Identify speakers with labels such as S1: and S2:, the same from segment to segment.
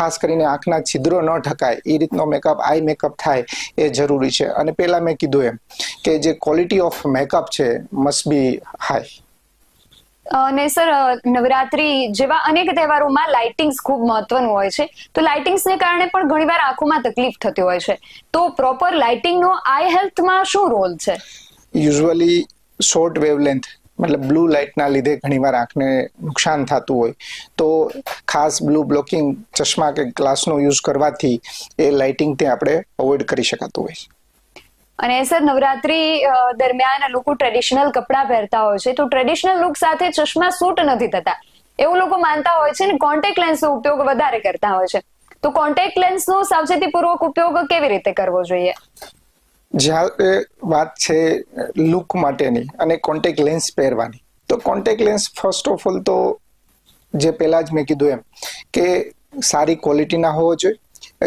S1: ખાસ કરીને આંખના છિદ્રો ન ઢકાય એ રીતનો મેકઅપ આઈ મેકઅપ થાય એ જરૂરી છે. અને પહેલા મેં કીધું એમ કે જે ક્વોલિટી ઓફ મેકઅપ છે મસ્ટ બી હાઈ
S2: અને સર નવરાત્રી જેવા અનેક તહેવારોમાં લાઇટિંગ્સ ખૂબ મહત્વનું હોય છે. તો લાઇટિંગ્સને કારણે પણ ઘણીવાર આંખોમાં તકલીફ થતી હોય છે. તો પ્રોપર લાઇટિંગનો આઈ હેલ્થમાં શું રોલ છે?
S1: યુઝ્યુઅલી શોર્ટ વેવલેન્થ મતલબ બ્લુ લાઇટના લીધે ઘણીવાર આંખને નુકસાન થતું હોય. તો ખાસ બ્લુ બ્લોકિંગ ચશ્મા કે ગ્લાસનો યુઝ કરવાથી એ લાઇટિંગથી આપણે અવોઇડ કરી શકાતું હોય.
S2: અને સર, નવરાત્રી દરમિયાન લોકો ટ્રેડિશનલ કપડાં પહેરતા હોય છે. તો ટ્રેડિશનલ લુક સાથે ચશ્મા સૂટ નથી થતા. એવું લોકો માનતા હોય છે ને કોન્ટેક્ટ લેન્સનો ઉપયોગ વધારે કરતા હોય છે. તો કોન્ટેક્ટ લેન્સનો સાવચેતીપૂર્વક ઉપયોગ કેવી રીતે કરવો જોઈએ?
S1: જ્યારે વાત છે લુક માટેની અને કોન્ટેક્ટ લેન્સ પહેરવાની. તો contact lens first of all તો જે પહેલાં જ મેં કીધું એમ કે સારી ક્વોલિટીના હોવો જોઈએ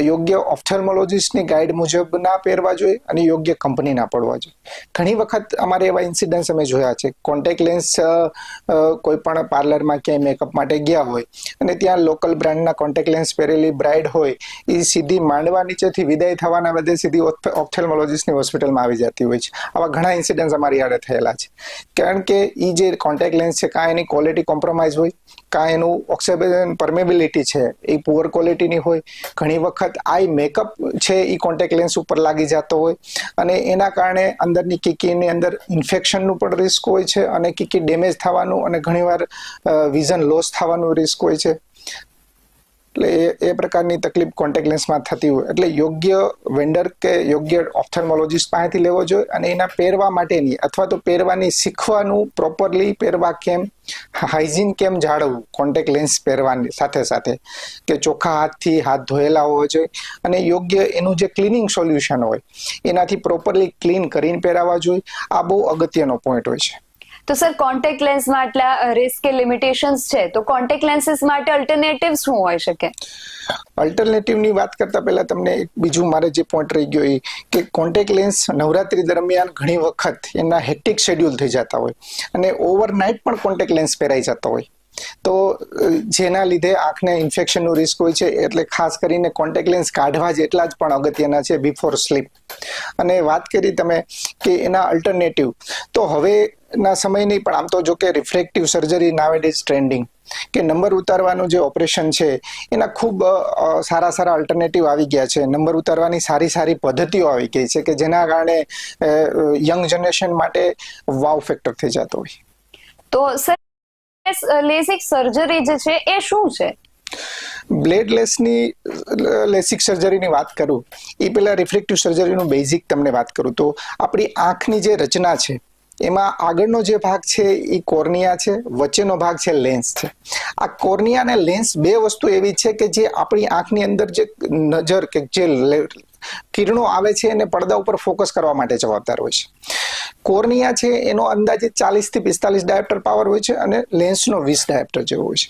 S1: યોગ્ય ઓપ્થેલ્મોલોજીસ્ટની ગાઈડ મુજબ ના પહેરવા જોઈએ અને યોગ્ય કંપની ના પડવા જોઈએ. ઘણી વખત અમારે એવા ઇન્સિડન્ટ્સ અમે જોયા છે. કોન્ટેક્ટ લેન્સ કોઈ પણ પાર્લરમાં ક્યાંય મેકઅપ માટે ગયા હોય અને ત્યાં લોકલ બ્રાન્ડના કોન્ટેક્ટ લેન્સ પહેરેલી બ્રાઇડ હોય એ સીધી માંડવા નીચેથી વિદાય થવાના બદલે સીધી ઓપ્થેલ્મોલોજીસ્ટની હોસ્પિટલમાં આવી જતી હોય છે. આવા ઘણા ઇન્સિડન્ટ્સ અમારી આડે થયેલા છે. કારણ કે એ જે કોન્ટેક્ટ લેન્સ છે કાં એની ક્વોલિટી કોમ્પ્રોમાઇઝ હોય કાં એનું ઓક્સિજન પરમેબિલિટી છે, એ પુઅર ક્વોલિટીની હોય. ઘણી વખત આઈ મેકઅપ છે એ કોન્ટેક્ટ લેન્સ ઉપર લાગી જતો હોય. અને એના કારણે અંદરની કીકીની અંદર ઇન્ફેક્શનનું પણ રિસ્ક હોય છે અને કીકી ડેમેજ થવાનું અને ઘણીવાર વિઝન લોસ થવાનું રિસ્ક હોય છે. એટલે એ એ પ્રકારની તકલીફ કોન્ટેક્ટ લેન્સમાં થતી હોય. એટલે યોગ્ય વેન્ડર કે યોગ્ય ઓપ્થેલ્મોલોજીસ્ટ પાસેથી લેવો જોઈએ અને એના પહેરવા માટેની અથવા તો પહેરવાની શીખવાનું પ્રોપરલી પહેરવા કેમ હાઇજીન કેમ જાળવવું કોન્ટેક્ટ લેન્સ પહેરવાની સાથે સાથે કે ચોખ્ખા હાથથી હાથ ધોયેલા હોવા જોઈએ અને યોગ્ય એનું જે ક્લિનિંગ સોલ્યુશન હોય, એનાથી પ્રોપરલી ક્લીન કરીને પહેરાવા જોઈએ. આ બહુ અગત્યનો પોઈન્ટ હોય છે.
S2: તો સર કોન્ટેક્ટ લેન્સમાં આટલા રિસ્ક કે લિમિટેશન્સ છે, તો કોન્ટેક્ટ લેન્સીસ માટે અલ્ટરનેટિવ શું હોઈ શકે?
S1: અલ્ટરનેટિવની વાત કરતા પહેલા તમને એક બીજું મારે જે પોઈન્ટ રહી ગયો એ કે કોન્ટેક્ટ લેન્સ નવરાત્રી દરમિયાન ઘણી વખત એના હેક્ટિક શેડ્યુલ થઈ જતા હોય અને ઓવરનાઇટ પણ કોન્ટેક્ટ લેન્સ પહેરાઈ જતા હોય. તો જેના લીધે આંખને ઇન્ફેક્શનનું રિસ્ક હોય છે, એટલે ખાસ કરીને કોન્ટેક્ટ લેન્સ કાઢવા જેટલા જ પણ અગત્યના છે બિફોર સ્લીપ અને વાત કરી તમે કે એના અલ્ટરનેટિવ તો હવે ના સમય નહીં પણ આમ તો જો કે refractive surgery nowadays is trending કે નંબર ઉતારવાનું જે ઓપરેશન છે એના ખૂબ સારા સારા અલ્ટરનેટિવ આવી ગયા છે. નંબર ઉતારવાની સારી સારી પદ્ધતિઓ આવી ગઈ છે કે જેના કારણે યંગ જનરેશન માટે વાવ ફેક્ટર થઈ જતો હોય.
S2: તો સર લેસિક સર્જરી જે છે એ શું છે?
S1: બ્લેડલેસની લેસિક સર્જરીની વાત કરું એ પહેલા રિફ્લેક્ટિવ સર્જરીનું બેઝિક તમને વાત કરું. તો આપણી આંખની જે રચના છે એમાં આગળનો જે ભાગ છે એ કોર્નિયા છે, વચ્ચેનો ભાગ છે લેન્સ છે. આ કોર્નિયા અને લેન્સ બે વસ્તુ એવી છે કે જે આપણી આંખની અંદર જે નજર કે જે કિરણો આવે છે એને પડદા ઉપર ફોકસ કરવા માટે જવાબદાર હોય છે. કોર્નિયા છે, એનો અંદાજે ચાલીસથી પિસ્તાલીસ ડાયપ્ટર પાવર હોય છે અને લેન્સનો વીસ ડાયપ્ટર જેવો હોય છે.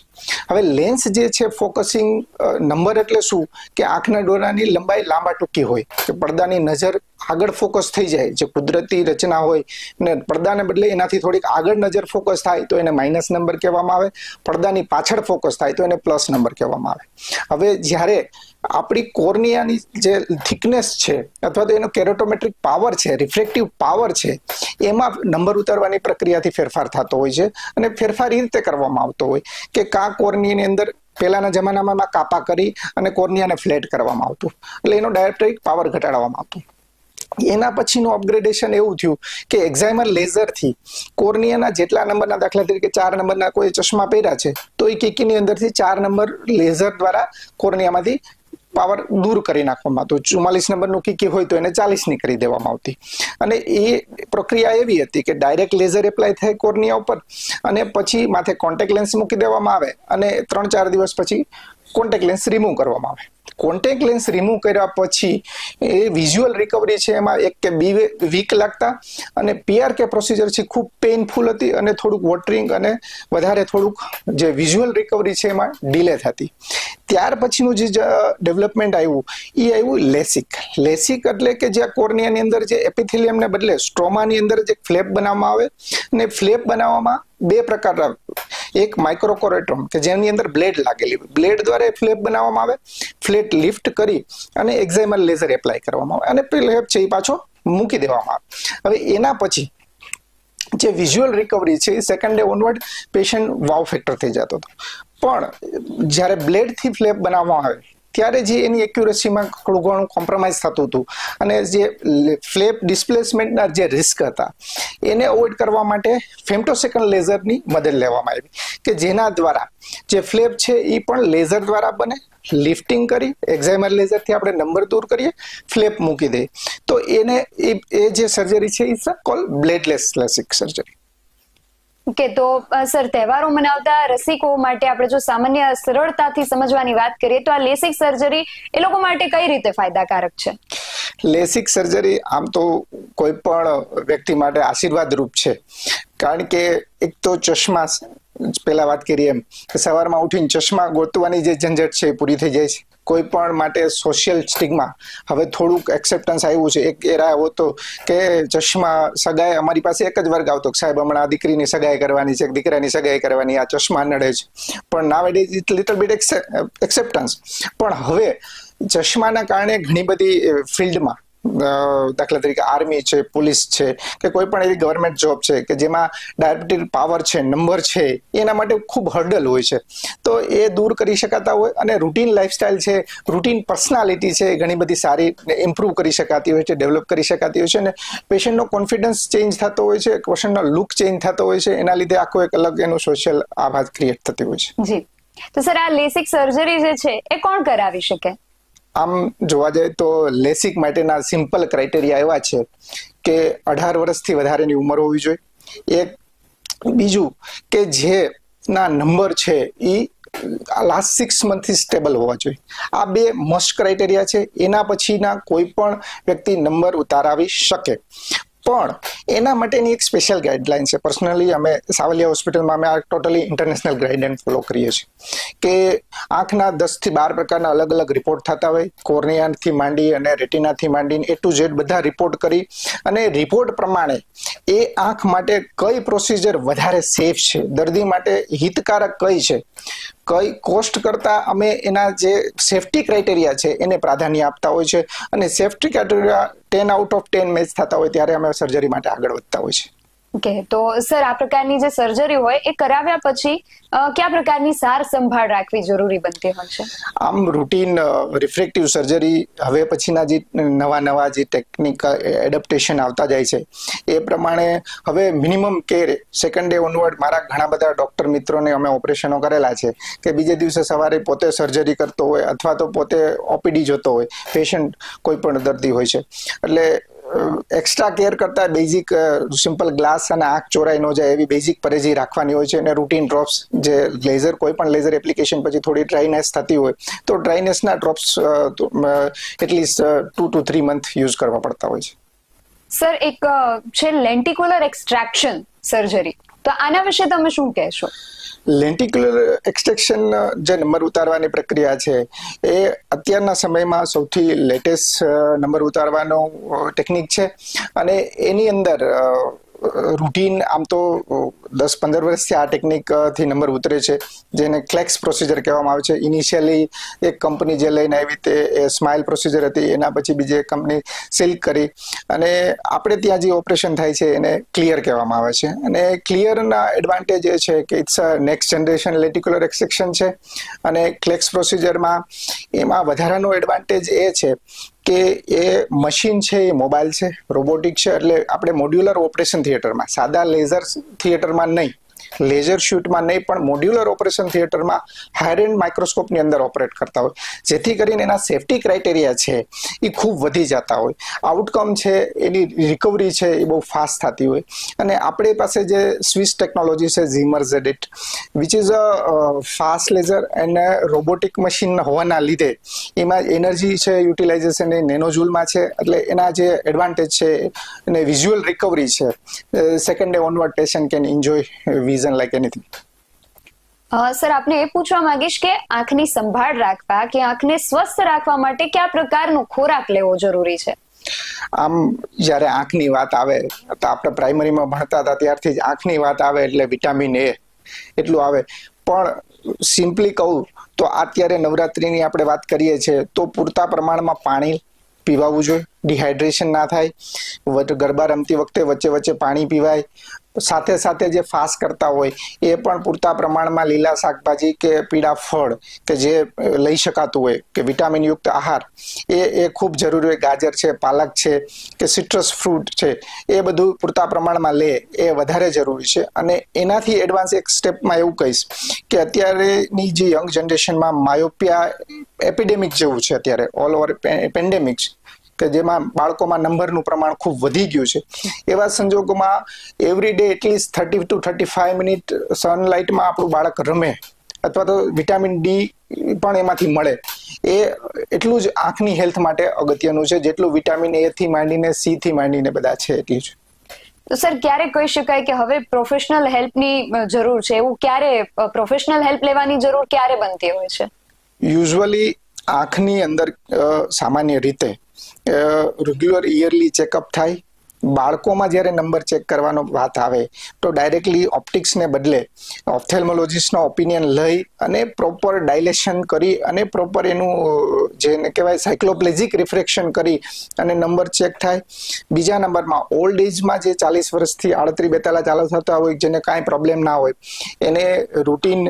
S1: હવે લેન્સ જે છે, ફોકસિંગ નંબર એટલે શું? કે આંખના ડોરાની લંબાઈ લાંબા ટૂંકી હોય. કે પડદાની નજર આગળ ફોકસ થઈ જાય, જે કુદરતી રચના હોય. ને પડદાને બદલે એનાથી થોડીક આગળ નજર ફોકસ થાય તો એને માઇનસ નંબર કહેવામાં આવે. પડદાની પાછળ ફોકસ થાય તો એને પ્લસ નંબર કહેવામાં આવે. હવે જ્યારે આપણી કોર્નિયાની જે થિકનેસ છે અથવા તો એનો કેરોટોમેટ્રિક પાવર છે રિફ્લેક્ટિવ પાવર છે, એમાં નંબર ઉતારવાની પ્રક્રિયાથી ફેરફાર થતો હોય છે અને ફેરફાર એ રીતે કરવામાં આવતો હોય કે કા કોર્નિયાની અંદર પહેલાના જમાનામાં કાપા કરી અને કોર્નિયાને ફ્લેટ કરવામાં આવતું એટલે એનો ડાયરેક્ટરિક પાવર ઘટાડવામાં આવતું. એના પછીનું અપગ્રેડેશન એવું થયું કે એક્ઝાઇમર લેઝરથી કોર્નિયાના જેટલા નંબરના દાખલા તરીકે ચાર નંબરના કોઈ ચશ્મા પહેર્યા છે તો એ કીકીની અંદરથી ચાર નંબર લેઝર દ્વારા કોર્નિયામાંથી પાવર દૂર કરી નાખવામાં આવતો. ચુમ્માલીસ નંબરનું કીકી હોય તો એને ચાલીસની કરી દેવામાં આવતી. અને એ પ્રક્રિયા એવી હતી કે ડાયરેક્ટ લેઝર એપ્લાય થાય કોર્નિયા ઉપર અને પછી માથે કોન્ટેક્ટ લેન્સ મૂકી દેવામાં આવે અને ત્રણ ચાર દિવસ પછી કોન્ટેક્ટ લેન્સ રિમૂવ કરવામાં આવે. કોન્ટેક્ટ લેન્સ રિમૂવ કર્યા પછી એ વિઝ્યુઅલ રિકવરી છે એમાં એક કે બી વીક લાગતા અને પીઆર કે પ્રોસિજર છે ખૂબ પેઇનફુલ હતી અને થોડુંક વોટરિંગ અને વધારે થોડુંક જે વિઝ્યુઅલ રિકવરી છે એમાં ડિલે થતી. ત્યાર પછીનું જે ડેવલપમેન્ટ આવ્યું એ આવ્યું લેસિક લેસિક એટલે કે જે કોર્નિયાની અંદર જે એપિથેલિયમને બદલે સ્ટ્રોમાની અંદર જે ફ્લેપ બનાવવામાં આવે. અને ફ્લેપ બનાવવામાં બે પ્રકારના, એક માઇક્રોકોરેટોમ કે જેની અંદર બ્લેડ લાગેલી હોય. બ્લેડ દ્વારા ફ્લેપ બનાવવામાં આવે, ફ્લેટ લિફ્ટ કરી અને એક્ઝાઇમર લેઝર એપ્લાય કરવામાં આવે. અને ફ્લેપ છે એ પાછો મૂકી દેવામાં આવે. હવે એના પછી જે વિઝ્યુઅલ રિકવરી છે એ second day onward patient wow factor થઈ જતો હતો. પણ જ્યારે બ્લેડથી ફ્લેપ બનાવવામાં આવે ત્યારે જે એની એક્યુરેસીમાં થોડું ઘણું કોમ્પ્રોમાઇઝ થતું હતું. અને જે ફ્લેપ ડિસ્પ્લેસમેન્ટના જે રિસ્ક હતા, એને અવોઇડ કરવા માટે ફેમ્ટોસેકન્ડ લેઝરની મદદ લેવામાં આવી. કે જેના દ્વારા જે ફ્લેપ છે એ પણ લેઝર દ્વારા બને લિફ્ટિંગ કરી એક્ઝાઇમર લેઝરથી આપણે નંબર દૂર કરીએ ફ્લેપ મૂકી દઈએ. તો એને એ જે સર્જરી છે it's call bladeless LASIK surgery
S2: કે તો સર, તહેવારો મનાવતા રસિકો માટે આપણે જો સામાન્ય સરળતાથી સમજવાની વાત કરીએ તો આ લેસિક સર્જરી એ લોકો માટે કઈ રીતે ફાયદાકારક છે?
S1: લેસિક સર્જરી આમ તો કોઈ પણ વ્યક્તિ માટે આશીર્વાદ રૂપ છે. કારણ કે એક તો ચશ્મા પેલા વાત કરીએ એમ, કે સવારમાં ઉઠીને ચશ્મા ગોતવાની જે ઝંઝટ છે એ પૂરી થઈ જાય છે. કોઈ પણ માટે સોશિયલ સ્ટિગ્મા હવે થોડુંક એક્સેપ્ટન્સ આવ્યું છે. એક એરા એવો તો કે ચશ્મા સગાઈ અમારી પાસે એક જ વર્ગ આવતો કે સાહેબ હમણાં દીકરીની સગાઈ કરવાની છે દીકરાની સગાઈ કરવાની, આ ચશ્મા નડે છે. પણ now it little bit acceptance પણ હવે ચશ્માના કારણે ઘણી બધી ફિલ્ડમાં દાખલા તરીકે આર્મી છે, પોલીસ છે, કે કોઈ પણ એવી ગવર્મેન્ટ જોબ છે, કે જેમાં ડાયાબિટીસ પાવર છે નંબર છે, એના માટે ખૂબ હર્ડલ હોય છે. તો એ દૂર કરી શકાતા હોય અને રૂટીન લાઇફસ્ટાઇલ છે રૂટીન પર્સનાલિટી છે ઘણી બધી સારી ઇમ્પ્રૂવ કરી શકાતી હોય છે ડેવલપ કરી શકાતી હોય છે અને પેશન્ટનો કોન્ફિડન્સ ચેન્જ થતો હોય છે પેશન્ટનો લુક ચેન્જ થતો હોય છે, એના લીધે આખો એક અલગ એનું સોશિયલ આભાસ ક્રિએટ થતી હોય છે.
S2: જી. તો સર, આ લેસિક સર્જરી જે છે, એ કોણ કરાવી શકે?
S1: આમ જોવા જાય તો લેસિક માટેના સિમ્પલ ક્રાઇટેરિયા એવા છે કે અઢાર વર્ષથી વધારેની ઉંમર હોવી જોઈએ. એક બીજું કે જે ના નંબર છે એ લાસ્ટ સિક્સ મંથથી સ્ટેબલ હોવા જોઈએ. આ બે મસ્ટ ક્રાઇટેરિયા છે. એના પછીના કોઈ પણ વ્યક્તિ નંબર ઉતારાવી શકે. પણ એના માટેની એક સ્પેશિયલ ગાઈડલાઇન છે. પર્સનલી અમે સાવલિયા હોસ્પિટલમાં અમે આ ટોટલી ઇન્ટરનેશનલ ગાઈડલાઇન ફોલો કરીએ છીએ કે આંખના દસથી બાર પ્રકારના અલગ અલગ રિપોર્ટ થતા હોય. કોર્નિયાથી માંડી અને રેટિનાથી માંડીને એ ટુ ઝેડ બધા રિપોર્ટ કરી અને રિપોર્ટ પ્રમાણે એ આંખ માટે કઈ પ્રોસિજર વધારે સેફ છે? દર્દી માટે હિતકારક કઈ છે? કઈ કોસ્ટ કરતા અમે એના જે સેફટી ક્રાઇટેરિયા છે એને પ્રાધાન્ય આપતા હોય છે. અને safety criteria ten out of ten match થતા હોય ત્યારે અમે સર્જરી માટે આગળ વધતા હોય છે.
S2: ઓકે તો સર, આ પ્રકારની જે સર્જરી હોય, એ કરાવ્યા પછી કયા પ્રકારની સાર સંભાળ રાખવી જરૂરી બનતી હોય છે?
S1: આમ રૂટીન રિફ્રેક્ટિવ સર્જરી હવે પછીના જે નવા નવા જે ટેકનિક એડપ્ટેશન આવતા જાય છે, એ પ્રમાણે હવે minimum care second day onward મારા ઘણા બધા ડોક્ટર મિત્રોને અમે ઓપરેશનો કરેલા છે, કે બીજે દિવસે સવારે પોતે સર્જરી કરતો હોય, અથવા તો પોતે ઓપીડી જોતો હોય પેશન્ટ કોઈ પણ દર્દી હોય છે. એટલે એક્સ્ટ્રા કેર કરતા બેઝિક સિમ્પલ ગ્લાસ અને આંખ ચોરાઈ ન જાય એવી બેઝિક પરેજી રાખવાની હોય છે અને રૂટીન ડ્રોપ્સ જે લેઝર કોઈ પણ લેઝર એપ્લિકેશન પછી થોડી ડ્રાયનેસ થતી હોય તો ડ્રાયનેસના drops at least two two three month use કરવા પડતા હોય છે.
S2: સર એક છે લેન્ટિક્યુલર એક્સ્ટ્રેક્શન સર્જરી તો આના વિશે તમે શું કહેશો?
S1: લેન્ટિક્યુલર એક્સટ્રેક્શન જે નંબર ઉતારવાની પ્રક્રિયા છે, એ અત્યારના સમયમાં સૌથી લેટેસ્ટ નંબર ઉતારવાનો ટેકનિક છે. અને એની અંદર રૂટીન આમ તો દસ પંદર વર્ષથી આ ટેકનિકથી નંબર ઉતરે છે, જેને ક્લેક્સ પ્રોસિજર કહેવામાં આવે છે. ઇનિશિયલી એક કંપની જે લઈને આવી તે સ્માઇલ પ્રોસિજર હતી, એના પછી બીજી કંપની સિલ્ક કરી. અને આપણે ત્યાં જે ઓપરેશન થાય છે, એને ક્લિયર કહેવામાં આવે છે. અને ક્લિયરના એડવાન્ટેજ એ છે કે it's next generation lenticular extraction છે. અને ક્લેક્સ પ્રોસિજરમાં એમાં વધારાનો એડવાન્ટેજ એ છે કે એ મશીન છે, એ મોબાઈલ છે રોબોટિક છે, એટલે આપણે મોડ્યુલર ઓપરેશન થિયેટરમાં સાદા લેઝર થિયેટરમાં નહીં. લેઝર શૂટમાં નહીં, પણ મોડ્યુલર ઓપરેશન થિયેટરમાં હાયર એન્ડ માઇક્રોસ્કોપની અંદર ઓપરેટ કરતા હોય. જેથી કરીને એના સેફટી ક્રાઇટેરિયા છે એ ખૂબ વધી જતા હોય. આઉટકમ છે, એની રિકવરી છે, એ બહુ ફાસ્ટ થતી હોય. અને આપણી પાસે જે સ્વિસ ટેકનોલોજી છે Ziemer Z eight which is a fast laser and robotic machine હોવાના લીધે એમાં એનર્જી છે યુટિલાઇઝેશન એ નેનોજુલમાં છે. એટલે એના જે એડવાન્ટેજ છે અને વિઝ્યુઅલ રિકવરી છે. Second day onward patient can enjoy vision like anything
S2: uh, sir આપને એ પૂછવા માંગીશ કે આંખની સંભાળ રાખવા કે આંખને સ્વસ્થ રાખવા માટે કયા પ્રકારનો ખોરાક લેવો જરૂરી છે?
S1: આમ જ્યારે આંખની વાત આવે તો આપણે પ્રાઇમરીમાં ભણતા હતા ત્યારથી જ આંખની વાત આવે એટલે વિટામિન એ એટલું આવે. પણ સિમ્પલી કહું તો અત્યારે નવરાત્રીની આપણે વાત કરીએ છીએ તો પૂરતા પ્રમાણમાં પાણી પીવાવું જોઈએ. ડિહાઇડ્રેશન ના થાય ગરબા રમતી વખતે વચ્ચે વચ્ચે પાણી પીવાય, સાથે સાથે જે ફાસ્ટ કરતા હોય, એ પણ પૂરતા પ્રમાણમાં લીલા શાકભાજી કે પીળા ફળ કે જે લઈ શકાતું હોય, કે વિટામિન યુક્ત આહાર, એ એ ખૂબ જરૂરી હોય ગાજર છે, પાલક છે, કે સિટ્રસ ફ્રૂટ છે, એ બધું પૂરતા પ્રમાણમાં લે, એ વધારે જરૂરી છે. અને એનાથી એડવાન્સ એક સ્ટેપમાં એવું કહીશ કે અત્યારેની જે યંગ જનરેશનમાં માયોપિયા એપિડેમિક જેવું છે અત્યારે ઓલ ઓવર પેન્ડેમિક કે જેમાં બાળકોમાં નંબરનું પ્રમાણ ખૂબ વધી ગયું છે. એવા સંજોગોમાં every day at least thirty two thirty five minute સનલાઇટમાં આપણું બાળક રમે અથવા તો વિટામિન ડી પણ એમાંથી મળે. એ એટલું જ આંખની હેલ્થ માટે અગત્યનું છે જેટલું વિટામિન એ થી માંડીને સી થી માંડીને બધા છે એટલું જ.
S2: તો સર ક્યારે કહી શકાય કે હવે પ્રોફેશનલ હેલ્પની જરૂર છે? એવું ક્યારે પ્રોફેશનલ હેલ્પ લેવાની જરૂર ક્યારે બનતી હોય છે?
S1: યુઝ્યુઅલી આંખની અંદર સામાન્ય રીતે રેગ્યુલર ઇયરલી ચેકઅપ થાય બાળકોમાં જ્યારે નંબર ચેક કરવાનો વાત આવે, તો ડાયરેક્ટલી ઓપ્ટિક્સને બદલે ઓપ્થેલ્મોલોજીસ્ટનો ઓપિનિયન લઈ અને પ્રોપર ડાયલેશન કરી અને પ્રોપર એનું જેને કહેવાય સાયક્લોપ્લેજિક રિફ્રેક્શન કરી અને નંબર ચેક થાય. બીજા નંબરમાં ઓલ્ડ એજમાં જે ચાલીસ વર્ષથી આડત્રીસ બેતાલા ચાલુ થતા હોય, જેને કાંઈ પ્રોબ્લેમ ના હોય, એને રૂટીન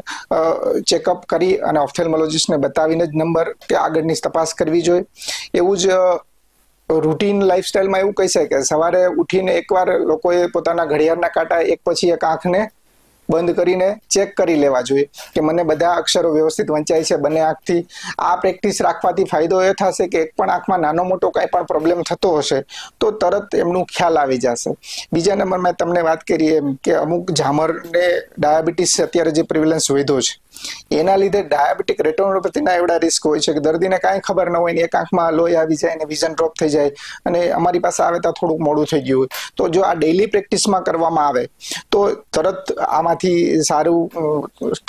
S1: ચેકઅપ કરી અને ઓપ્થેલ્મોલોજીસ્ટને બતાવીને જ નંબર કે આગળની તપાસ કરવી જોઈએ. એવું જ રૂટીન લાઈફસ્ટાઈલમાં એવું કહી શકે સવારે ઉઠીને એકવાર લોકોએ પોતાના ઘડિયાળના કાંટા એક પછી એક આંખને બંધ કરીને ચેક કરી લેવા જોઈએ કે મને બધા અક્ષરો વ્યવસ્થિત વંચાય છે, બંને આંખથી આ પ્રેક્ટિસ રાખવાથી ફાયદો એ થશે કે એક પણ આંખમાં નાનો મોટો કાંઈ પણ પ્રોબ્લેમ થતો હશે, તો તરત એમનું ખ્યાલ આવી જશે. બીજા નંબર મેં તમને વાત કરી એમ કે અમુક ઝામરને ડાયાબિટીસ અત્યારે જે પ્રિવિલન્સ વધ્યો છે એના લીધે ડાયાબિટીક રેટોનોપેથીના એવડા રિસ્ક હોય છે કે દર્દીને કાંઈ ખબર ન હોય ને એક આંખમાં લોહી આવી જાય ને વિઝન ડ્રોપ થઈ જાય અને અમારી પાસે આવે તો થોડુંક મોડું થઈ ગયું હોય. તો જો આ ડેઇલી પ્રેક્ટિસમાં કરવામાં આવે તો તરત આમાંથી સારું,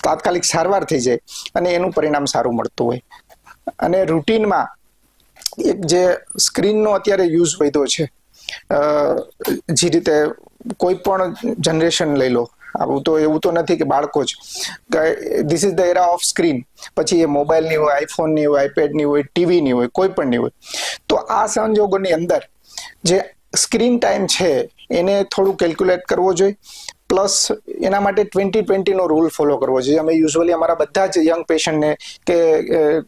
S1: તાત્કાલિક સારવાર થઈ જાય અને એનું પરિણામ સારું મળતું હોય. અને રૂટીનમાં એક જે સ્ક્રીનનો અત્યારે યુઝ વધ્યો છે જે રીતે કોઈ પણ જનરેશન લઈ લો આવું તો એવું તો નથી કે બાળકો જ. This is the era of screen પછી એ મોબાઈલની હોય આઈફોનની હોય આઈપેડની હોય ટીવીની હોય, કોઈ પણની હોય. તો આ સંજોગોની અંદર જે સ્ક્રીન ટાઈમ છે, એને થોડું કેલ્ક્યુલેટ કરવો જોઈએ. પ્લસ એના માટે ટ્વેન્ટી ટ્વેન્ટીનો રૂલ ફોલો કરવો જોઈએ. અમે યુઝ્યુઅલી અમારા બધા જ યંગ પેશન્ટને કે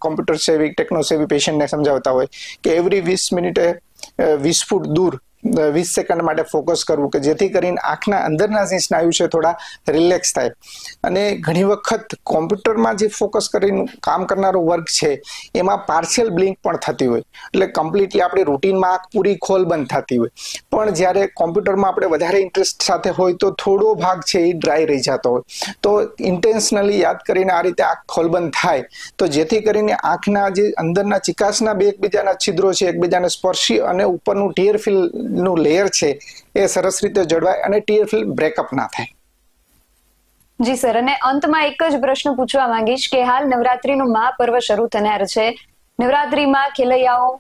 S1: કોમ્પ્યુટર સેવી ટેકનો સેવી પેશન્ટને સમજાવતા હોય કે એવરી વીસ મિનિટે વીસ ફૂટ દૂર વીસ સેકન્ડ માટે ફોકસ કરવું કે જેથી કરીને આંખના અંદરના જે સ્નાયુ છે થોડા રિલેક્સ થાય. અને ઘણી વખત કોમ્પ્યુટરમાં જે ફોકસ કરીને કામ કરનારો વર્ગ છે, એમાં પાર્શિયલ બ્લિંક પણ થતી હોય. એટલે કમ્પ્લીટલી આપણી રૂટીનમાં આંખ પૂરી ખોલ બંધ થતી હોય. પણ જ્યારે કોમ્પ્યુટરમાં આપણે વધારે ઇન્ટરેસ્ટ સાથે હોય તો થોડો ભાગ છે એ ડ્રાય રહી જતો હોય. તો ઇન્ટેન્શનલી યાદ કરીને આ રીતે આંખ ખોલબંધ થાય. તો જેથી કરીને આંખના જે અંદરના ચિકાસના બે એકબીજાના છિદ્રો છે, એકબીજાને સ્પર્શી અને ઉપરનું ટીયર ફિલ નું લેયર છે એ સરસ રીતે જળવાય અને ટીયર ફિલ્મ બ્રેકઅપ ના થાય.
S2: જી સર અને અંતમાં એક જ પ્રશ્ન પૂછવા માંગીશ કે હાલ નવરાત્રીનું મહાપર્વ શરૂ થનાર છે. નવરાત્રીમાં ખેલૈયાઓ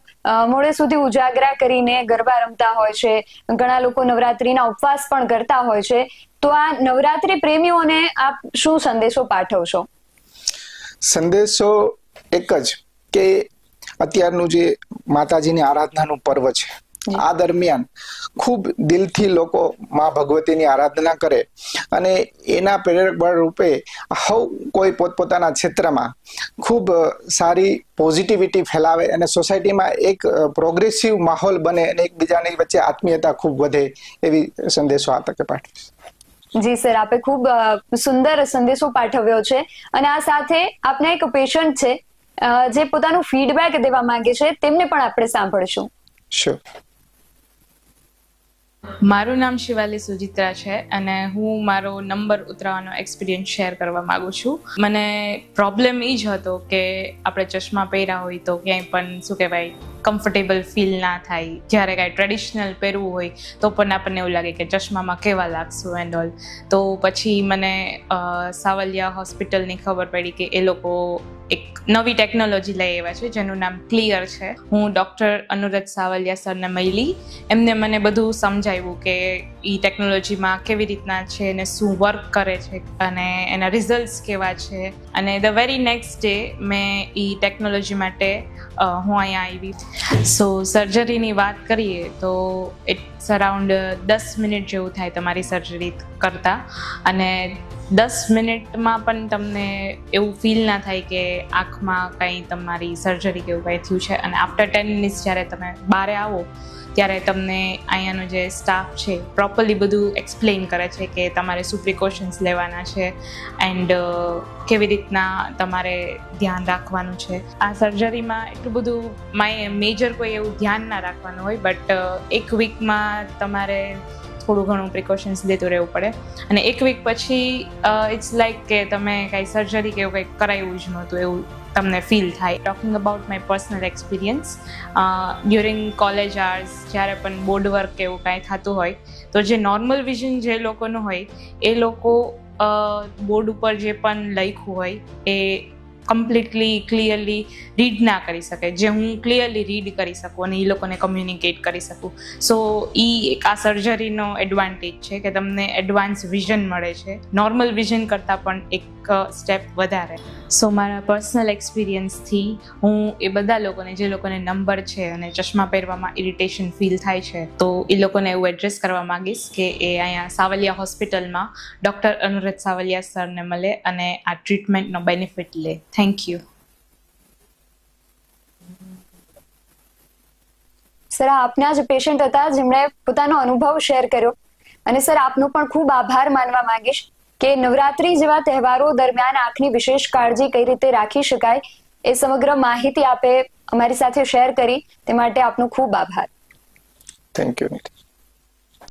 S2: મોડે સુધી ઉજાગરા કરીને ગરબા રમતા હોય છે. ઘણા લોકો નવરાત્રીના ઉપવાસ પણ કરતા હોય છે. તો આ નવરાત્રી પ્રેમીઓને આપ શું સંદેશો પાઠવશો?
S1: સંદેશો એક જ કે અત્યારનું જે માતાજીની આરાધનાનું પર્વ છે. આ દરમિયાન ખૂબ દિલથી લોકો માં ભગવતીની આરાધના કરે અને એના પ્રેરક બળ રૂપે હવ કોઈ પોતપોતાના ક્ષેત્રમાં ખૂબ સારી પોઝિટિવિટી ફેલાવે અને સોસાયટીમાં એક પ્રોગ્રેસિવ માહોલ બને અને એકબીજાની વચ્ચે આત્મીયતા ખૂબ વધે એવી સંદેશો આ તકે પાઠવે
S2: જી સર આપે ખૂબ સુંદર સંદેશો પાઠવ્યો છે અને આ સાથે આપને એક પેશન્ટ છે જે પોતાનું ફીડબેક દેવા માંગે છે તેમને પણ આપણે સાંભળશું.
S1: શ્યોર
S3: મારું નામ શિવાલી સુજિત્રા છે અને હું મારો નંબર ઉતરાવાનો એક્સપિરિયન્સ શેર કરવા માગું છું. મને પ્રોબ્લેમ એ જ હતો કે આપણે ચશ્મા પહેર્યા હોય તો ક્યાંય પણ, શું કહેવાય કમ્ફર્ટેબલ ફીલ ના થાય. જ્યારે કાંઈ ટ્રેડિશનલ પહેરવું હોય, તો પણ આપણને એવું લાગે કે ચશ્મામાં કેવા લાગશું એન્ડ ઓલ તો પછી મને સાવલિયા હોસ્પિટલની ખબર પડી કે એ લોકો એક નવી ટેકનોલોજી લઈ આવ્યા છે, જેનું નામ ક્લિયર છે. હું ડૉક્ટર અનુરજ સાવલિયા સરને મળી. એમને મને બધું સમજાવ્યું કે એ ટેકનોલોજીમાં કેવી રીતના છે અને શું વર્ક કરે છે અને એના રિઝલ્ટ્સ કેવા છે. અને ધ વેરી નેક્સ્ટ ડે મેં એ ટેકનોલોજી માટે હું અહીંયા આવી. સો સર્જરીની વાત કરીએ તો ઇટ્સ અરાઉન્ડ દસ મિનિટ જેવું થાય તમારી સર્જરી કરતાં. અને દસ મિનિટમાં પણ તમને એવું ફીલ ના થાય કે આંખમાં કંઈ તમારી સર્જરી કે એવું કંઈ થયું છે. અને આફ્ટર ટેન મિનિટ્સ જ્યારે તમે બહાર આવો, ત્યારે તમને અહીંયાનો જે સ્ટાફ છે પ્રોપરલી બધું એક્સપ્લેન કરે છે કે તમારે શું પ્રિકોશન્સ લેવાના છે એન્ડ કેવી રીતના તમારે ધ્યાન રાખવાનું છે. આ સર્જરીમાં એટલું બધું માય મેજર કોઈ એવું ધ્યાન ના રાખવાનું હોય બટ એક વીકમાં તમારે થોડું ઘણું પ્રિકોશન્સ લેતું રહેવું પડે. અને એક વીક પછી ઇટ્સ લાઈક કે તમે કાંઈ સર્જરી કે એવું કંઈક કરાવ્યું જ નહોતું એવું તમને ફીલ થાય. Talking about my personal experience during college years જ્યારે પણ બોર્ડ વર્ક કે એવું કાંઈ થતું હોય, તો જે નોર્મલ વિઝન જે લોકોનું હોય, એ લોકો બોર્ડ ઉપર જે પણ લખ્યું હોય, એ કમ્પ્લીટલી ક્લિયરલી રીડ ના કરી શકે. જે હું ક્લિયરલી રીડ કરી શકું અને એ લોકોને કમ્યુનિકેટ કરી શકું. સો એ એક આ સર્જરીનો એડવાન્ટેજ છે કે તમને એડવાન્સ વિઝન મળે છે. નોર્મલ વિઝન કરતાં પણ એક સ્ટેપ વધારે. સો મારા પર્સનલ એક્સપિરિયન્સથી હું એ બધા લોકોને, જે લોકોને નંબર છે અને ચશ્મા પહેરવામાં ઇરિટેશન ફીલ થાય છે, તો એ લોકોને એવું એડ્રેસ કરવા માંગીશ કે એ અહીંયા સાવલિયા હોસ્પિટલમાં ડૉક્ટર અનુરજ સાવલિયા સરને મળે અને આ ટ્રીટમેન્ટનો બેનિફિટ લે. Thank you.
S2: સર આપના જ પેશન્ટ હતા જેમણે પોતાનો અનુભવ શેર કર્યો. અને સર આપનો પણ ખૂબ આભાર માનવા માંગીશ કે નવરાત્રી જેવા તહેવારો દરમિયાન આંખની વિશેષ કાળજી કઈ રીતે રાખી શકાય એ સમગ્ર માહિતી આપે અમારી સાથે શેર કરી. તે માટે આપનો ખૂબ આભાર.
S1: થેન્ક યુ નીતિ